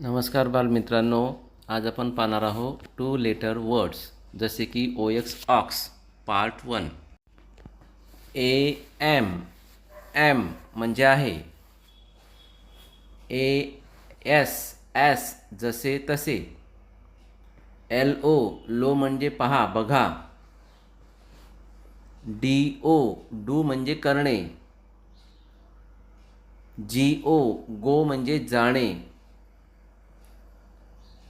नमस्कार बालमित्रांनो आज आपण पाहणार आहोत टू लेटर वर्ड्स जसे की O X ox part one A M M म्हणजे आहे. ए एस एस जसे तसे. एल ओ लो म्हणजे पहा बघा. डी ओ डू म्हणजे करणे. जी ओ गो म्हणजे जाणे.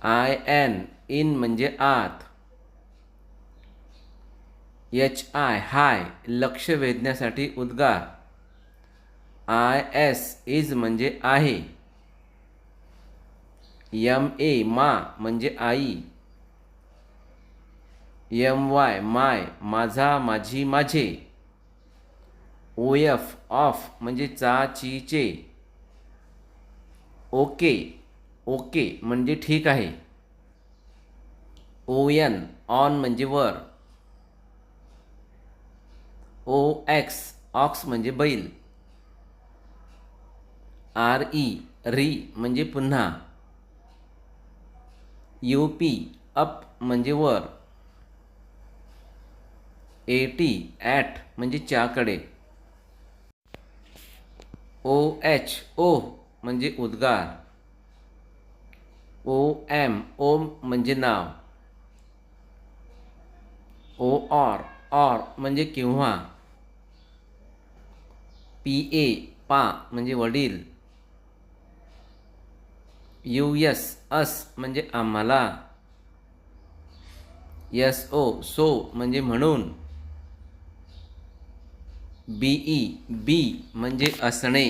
आय एन इन म्हणजे आत. एच आय हाय लक्ष वेधण्यासाठी उद्गार. आय एस इज म्हणजे आहे. यम ए मा म्हणजे आई. यम वाय माय माझा माझी माझे. ओ एफ ऑफ म्हणजे चा ची चे. ओके ओके म्हणजे ठीक आहे. ओ एन ऑन म्हणजे वर. ओ एक्स ऑक्स म्हणजे बैल. आर ई री म्हणजे पुन्हा. यू पी अप म्हणजे वर. ए टी ॲट म्हणजे च्याकडे. ओ एच ओ म्हणजे उद्गार. ओ एम ओम म्हणजे नाव. ओ ऑर ऑर म्हणजे किंवा. पी ए पा म्हणजे वडील. यू एस अस म्हणजे आम्हाला. यस ओ सो म्हणजे म्हणून. बी ई बी म्हणजे असणे.